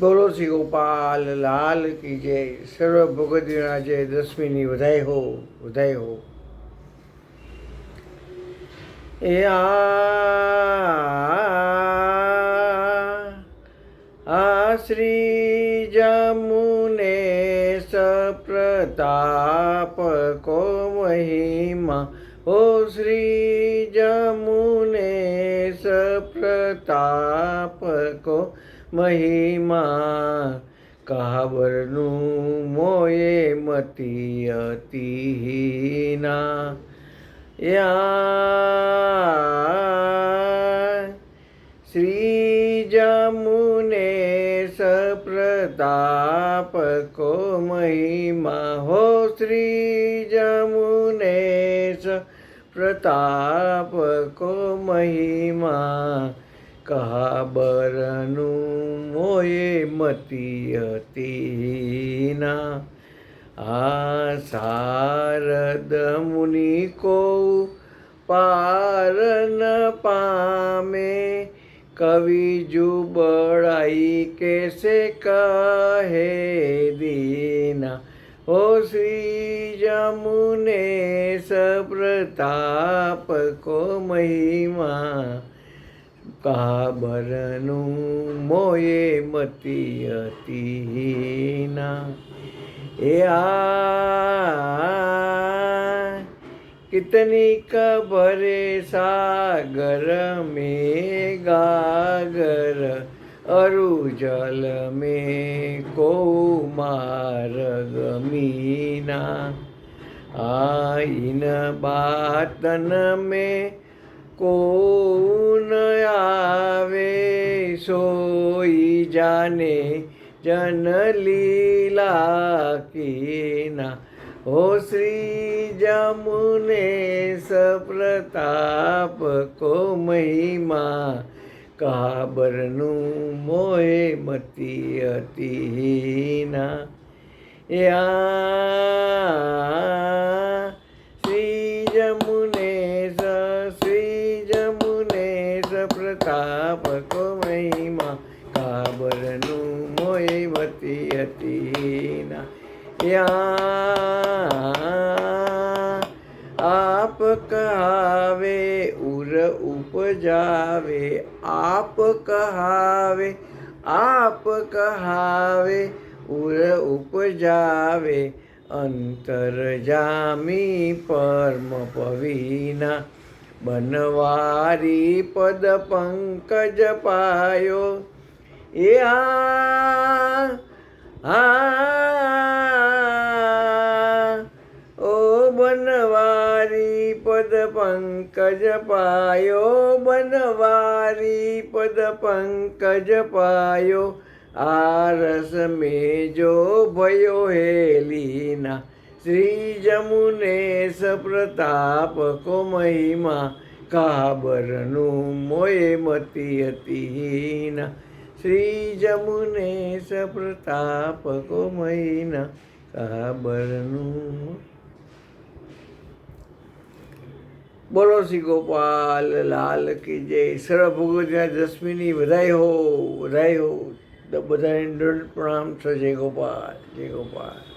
બોલો શ્રી ગોપાલ લાલ કી જય સર્વ ભગવતીના જય દસમીની વધાઈ હો વધાઈ હો એ આ આ શ્રી જમુને સપ્રતાપ કો મહિમા ઓ શ્રી જમુને સપ્રતાપ કો મહિમા કાબરનું મોયે મતી અતિહીના યા શ્રી જમુને સપ્રતાપ કો મહિમા હો શ્રી જમુને પ્રતાપ કો મહિમા કાબરનું મોયે મતી હતીના આ શારદ મુનિ કો પાર ન પામે કવિ જુબળાઈ કેસે કહે દીના ઓ શ્રી જમુને સપ્રતાપ કો મહિમા काबरनु मोये मति अतिना कितनी कबरे सागर में गागर अरुजल में को मार गमीना आइन बातन में को सोई जाने जन लीला कीना हो श्री जमुने સપ્રતાપ કો મહિમા કાબરનું મોહે મતી અતિના યા શ્રી જમુને સ શ્રી જમુને સપ્રતાપ કો મહિમા કાબરનું મોહે મતી અતિના યા આપ કહાવે ઉર ઉપજાવે આપ કહાવે આપ કહાવે ઉર ઉપજાવે અંતર જામી પરમ પવીના બનવારી પદ પંકજ પાયો એ बनवारी पद पंकज पायो बनवारी पद पंकज पायो आरस में जो भयो हे लीना श्री जमुने स प्रताप को महिमा, काबरनु मोये मती अतिहीना श्री जमुने स प्रताप को महिना काबरनु બોલો શ્રી ગોપાલ લાલ કી જય સર્વ ભગવતીના દસમીની વધાઈ હો વધાઈ હો બધાને દંડ પ્રણામ છે જય ગોપાલ જય ગોપાલ